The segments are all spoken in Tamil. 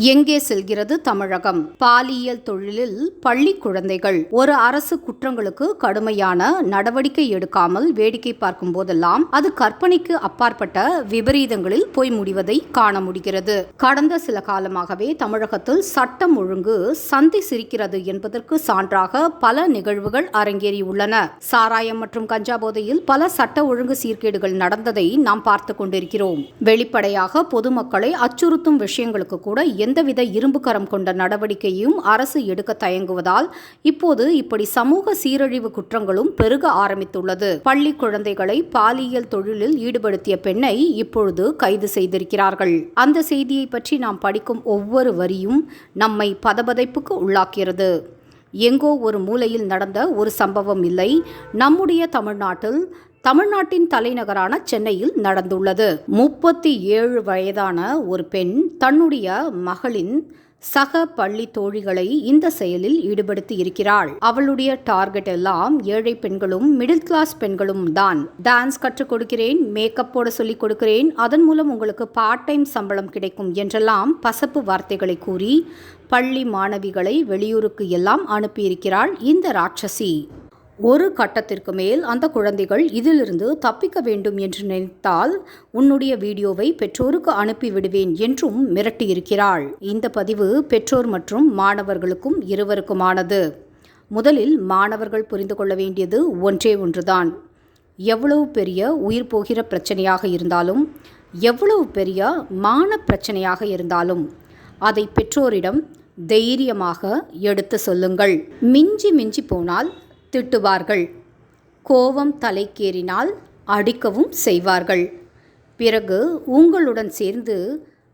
எங்கே செல்கிறது தமிழகம்? பாலியல் தொழிலில் பள்ளி குழந்தைகள். ஒரு அரசு குற்றங்களுக்கு கடுமையான நடவடிக்கை எடுக்காமல் வேடிக்கை பார்க்கும் போதெல்லாம் அது கற்பனைக்கு அப்பாற்பட்ட விபரீதங்களில் போய் முடிவதை காண முடிகிறது. கடந்த சில காலமாகவே தமிழகத்தில் சட்டம் ஒழுங்கு சந்தி சிரிக்கிறது என்பதற்கு சான்றாக பல நிகழ்வுகள் அரங்கேறியுள்ளன. சாராயம் மற்றும் கஞ்சா போதையில் பல சட்ட ஒழுங்கு சீர்கேடுகள் நடந்ததை நாம் பார்த்து கொண்டிருக்கிறோம். வெளிப்படையாக பொதுமக்களை அச்சுறுத்தும் விஷயங்களுக்கு கூட எந்தவித இரும்பு கரம் கொண்ட நடவடிக்கையும் அரசு எடுக்க தயங்குவதால் இப்போது இப்படி சமூக சீரழிவு குற்றங்களும் பெருக ஆரம்பித்துள்ளது. பள்ளி குழந்தைகளை பாலியல் தொழிலில் ஈடுபடுத்திய பெண்ணை இப்பொழுது கைது செய்திருக்கிறார்கள். அந்த செய்தியை பற்றி நாம் படிக்கும் ஒவ்வொரு வரியும் நம்மை பதபதைப்புக்கு உள்ளாக்கிறது. எங்கோ ஒரு மூலையில் நடந்த ஒரு சம்பவம் இல்லை. நம்முடைய தமிழ்நாட்டில் தமிழ்நாட்டின் தலைநகரான சென்னையில் நடந்துள்ளது. முப்பத்தி ஏழு வயதான ஒரு பெண் தன்னுடைய மகளின் சக பள்ளி தோழிகளை இந்த செயலில் ஈடுபடுத்தி இருக்கிறாள். அவளுடைய டார்கெட் எல்லாம் ஏழை பெண்களும் மிடில் கிளாஸ் பெண்களும் தான். டான்ஸ் கற்றுக் கொடுக்கிறேன் மேக்கப் போட சொல்லிக் கொடுக்கிறேன் அதன் மூலம் உங்களுக்கு பார்ட் டைம் சம்பளம் கிடைக்கும் என்றெல்லாம் பசப்பு வார்த்தைகளை கூறி பள்ளி மாணவிகளை வெளியூருக்கு எல்லாம் அனுப்பியிருக்கிறாள் இந்த ராட்சசி. ஒரு கட்டத்திற்கு மேல் அந்த குழந்தைகள் இதிலிருந்து தப்பிக்க வேண்டும் என்று நினைத்தால் உன்னுடைய வீடியோவை பெற்றோருக்கு அனுப்பி விடுவேன் என்றும் மிரட்டியிருக்கிறாள். இந்த பதிவு பெற்றோர் மற்றும் மாணவர்களுக்கும் இருவருக்குமானது. முதலில் மாணவர்கள் புரிந்து கொள்ள வேண்டியது ஒன்றே ஒன்றுதான். எவ்வளவு பெரிய உயிர் போகிற பிரச்சனையாக இருந்தாலும் எவ்வளவு பெரிய மான பிரச்சனையாக இருந்தாலும் அதை பெற்றோரிடம் தைரியமாக எடுத்து சொல்லுங்கள். மிஞ்சி மிஞ்சி போனால் திட்டுவார்கள். கோபம் தலைக்கேறினால் அடிக்கவும் செய்வார்கள். பிறகு உங்களுடன் சேர்ந்து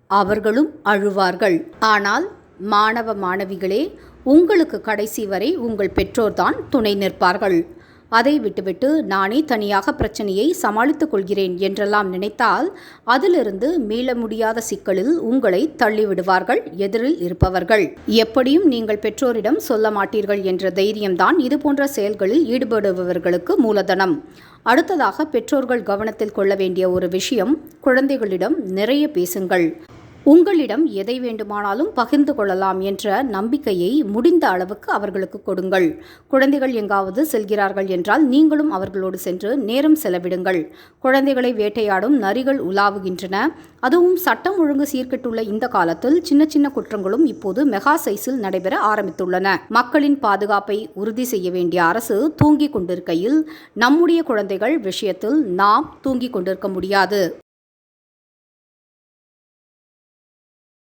அவர்களும் அழுவார்கள். ஆனால் மாணவ மாணவிகளே உங்களுக்கு கடைசி வரை உங்கள் பெற்றோர்தான் துணை நிற்பார்கள். அதை விட்டுவிட்டு நானே தனியாக பிரச்சனையை சமாளித்துக் கொள்கிறேன் என்றெல்லாம் நினைத்தால் அதிலிருந்து மீள முடியாத சிக்கலில் உங்களை தள்ளிவிடுவார்கள் எதிரில் இருப்பவர்கள். எப்படியும் நீங்கள் பெற்றோரிடம் சொல்ல மாட்டீர்கள் என்ற தைரியம்தான் இதுபோன்ற செயல்களில் ஈடுபடுபவர்களுக்கு மூலதனம். அடுத்ததாக பெற்றோர்கள் கவனத்தில் கொள்ள வேண்டிய ஒரு விஷயம் குழந்தைகளிடம் நிறைய பேசுங்கள். உங்களிடம் எதை வேண்டுமானாலும் பகிர்ந்து கொள்ளலாம் என்ற நம்பிக்கையை முடிந்த அளவுக்கு அவர்களுக்கு கொடுங்கள். குழந்தைகள் எங்காவது செல்கிறார்கள் என்றால் நீங்களும் அவர்களோடு சென்று நேரம் செலவிடுங்கள். குழந்தைகளை வேட்டையாடும் நரிகள் உலாவுகின்றன. அதுவும் சட்டம் ஒழுங்கு சீர்கெட்டுள்ள இந்த காலத்தில் சின்ன சின்ன குற்றங்களும் இப்போது மெகா சைஸில் நடைபெற ஆரம்பித்துள்ளன. மக்களின் பாதுகாப்பை உறுதி செய்ய வேண்டிய அரசு தூங்கிக் கொண்டிருக்கையில் நம்முடைய குழந்தைகள் விஷயத்தில் நாம் தூங்கிக் கொண்டிருக்க முடியாது.